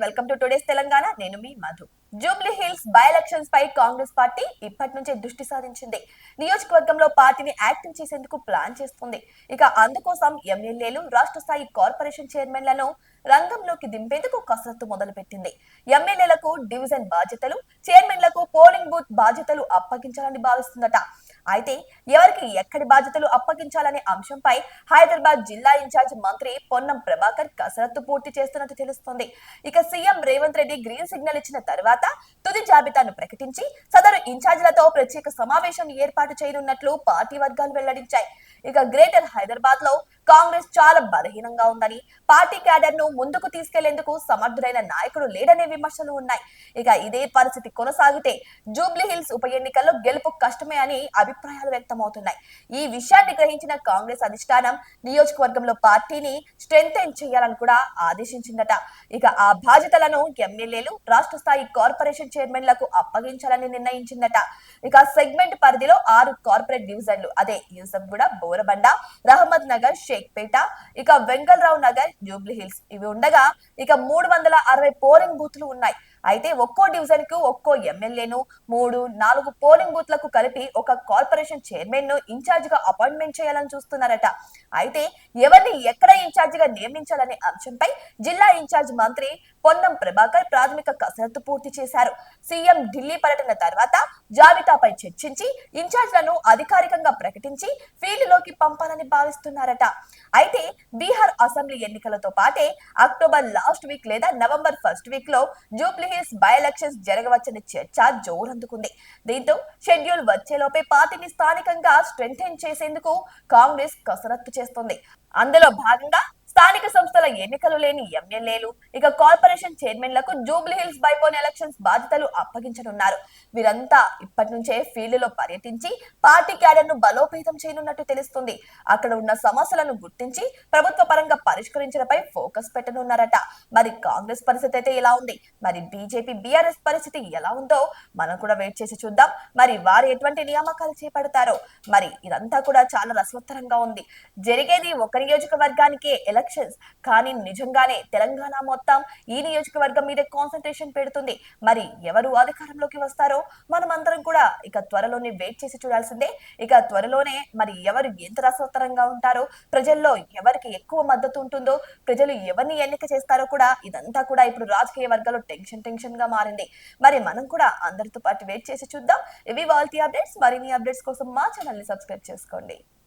Welcome to today's Telangana. నేను మీ Madhu. Jubilee Hills by elections పై కాంగ్రెస్ పార్టీ ఇప్పటి నుంచే దృష్టి సారించింది నియోజకవర్గంలో పార్టీని యాక్టివ్ చేసేందుకు ప్లాన్ చేస్తుంది. ఇక అందుకోసం ఎమ్మెల్యేలు రాష్ట్ర స్థాయి కార్పొరేషన్ చైర్మన్లను రంగంలోకి దింపేందుకు కసరత్తు మొదలుపెట్టింది. ఎమ్మెల్యేలకు డివిజన్ బాధ్యతలు చైర్మన్లకు పోలింగ్ బూత్ బాధ్యతలు అప్పగించాలని భావిస్తుందట. అయితే ఎవరికి ఎక్కడి బాధ్యతలు అప్పగించాలనే అంశంపై హైదరాబాద్ జిల్లా ఇన్ఛార్జ్ మంత్రి పొన్నం ప్రభాకర్ కసరత్తు పూర్తి చేస్తున్నట్టు తెలుస్తోంది. ఇక CM Revanth Reddy green signal ఇచ్చిన తర్వాత తుది జాబితాను ప్రకటించి సదరు ఇన్ఛార్జీలతో ప్రత్యేక సమావేశం ఏర్పాటు చేయనున్నట్లు పార్టీ వర్గాలు వెల్లడించాయి. ఇక గ్రేటర్ హైదరాబాద్లో కాంగ్రెస్ చాలా బలహీనంగా ఉందని పార్టీ క్యాడర్ను ముందుకు తీసుకెళ్ళేందుకు సమర్థుడైన నాయకుడు లేడనే విమర్శలు ఉన్నాయి. ఇక ఇదే పరిస్థితి కొనసాగితే జూబ్లీ హిల్స్ ఉప ఎన్నికల్లో గెలుపు కష్టమే అని అభిప్రాయాలు వ్యక్తమవుతున్నాయి. ఈ విషయాన్ని గ్రహించిన కాంగ్రెస్ అధిష్టానం నియోజకవర్గంలో పార్టీని స్ట్రెంగ్ చేయాలని కూడా ఆదేశించిందట. ఇక ఆ బాధ్యతలను ఎమ్మెల్యేలు రాష్ట్ర స్థాయి కార్పొరేషన్ చైర్మన్లకు అప్పగించాలని నిర్ణయించిందట. ఇక సెగ్మెంట్ పరిధిలో ఆరు కార్పొరేట్ డివిజన్లు అదే యూసఫ్గూడ బోరబండ రహమద్ నగర్ షేక్పేట ఇక వెంగళరావు నగర్ జూబ్లీ హిల్స్. ఇవి ఉండగా ఇక మూడు వందల అరవై పోలింగ్ బూత్లు ఉన్నాయి. అయితే ఒక్కో డివిజన్కు ఒక్కో ఎమ్మెల్యేను మూడు నాలుగు పోలింగ్ బూత్లకు కలిపి ఒక కార్పొరేషన్ చైర్మన్ను ఇన్ఛార్జ్గా అపాయింట్మెంట్ చేయాలని చూస్తున్నారట. అయితే ఎవరిని ఎక్కడ ఇన్ఛార్జ్గా నియమించాలనే అంశంపై జిల్లా ఇన్ఛార్జ్ మంత్రి పొన్నం ప్రభాకర్ ప్రాథమిక కసరత్తు పూర్తి చేశారు. సీఎం ఢిల్లీ పర్యటన తర్వాత జాబితాపై చర్చించి ఇన్ఛార్జ్లను అధికారికంగా ప్రకటించి ఫీల్డ్లోకి పంపాలని భావిస్తున్నారట. అయితే బీహార్ అసెంబ్లీ ఎన్నికలతో పాటే అక్టోబర్ లాస్ట్ వీక్ లేదా నవంబర్ ఫస్ట్ వీక్లో జూబ్లీ హిల్స్ బై ఎలక్షన్స్ జరగవచ్చని చర్చ జోరందుకుంది. దీంతో షెడ్యూల్ వచ్చేలోపే పార్టీని స్థానికంగా స్ట్రెంగ్ చేసేందుకు కాంగ్రెస్ కసరత్తు చేస్తోంది. అందులో భాగంగా స్థానిక సంస్థల ఎన్నికలు లేని ఎమ్మెల్యేలు ఇక కార్పొరేషన్ చైర్మన్లకు జూబ్లీ హిల్స్ బైపోన్ ఎలక్షన్స్ బాధ్యతలు అప్పగించనున్నారు. వీరంతా ఇప్పటి నుంచే ఫీల్డ్లో పర్యటించి పార్టీ క్యాడర్ను బలోపేతం చేయనున్నట్టు తెలుస్తుంది. అక్కడ ఉన్న సమస్యలను గుర్తించి ప్రభుత్వ పరంగా పరిష్కరించడంపై ఫోకస్ పెట్టనున్నారట. మరి కాంగ్రెస్ పరిస్థితి అయితే ఎలా ఉంది? మరి బీజేపీ బీఆర్ఎస్ పరిస్థితి ఎలా ఉందో మనం కూడా వెయిట్ చేసి చూద్దాం. మరి వారు ఎటువంటి నియామకాలు చేపడతారో? మరి ఇదంతా కూడా చాలా రసవత్తరంగా ఉంది. జరిగేది ఒక నియోజకవర్గానికే ఎలక్షన్స్ కానీ నిజంగానే తెలంగాణ మొత్తం ఈ నియోజకవర్గం మీద కాన్సన్ట్రేషన్ పెడుతుంది. మరి ఎవరు అధికారంలోకి వస్తారో మనం అందరం కూడా ఇక త్వరలోనే వెయిట్ చేసి చూడాల్సిందే. ఇక త్వరలోనే మరి ఎవరు ఎంత రసోత్తరంగా ఉంటారో ప్రజల్లో ఎవరికి ఎక్కువ మద్దతు ఉంటుందో ప్రజలు ఎవరిని ఎన్నిక చేస్తారో కూడా ఇదంతా కూడా ఇప్పుడు రాజకీయ వర్గాల్లో టెన్షన్ టెన్షన్గా మారింది. మరి మనం కూడా అందరితో పాటు వెయిట్ చేసి చూద్దాం. ఇవి వాళ్ళ అప్డేట్స్. మరిన్ని అప్డేట్స్ కోసం మా ఛానల్ని సబ్స్క్రైబ్ చేసుకోండి.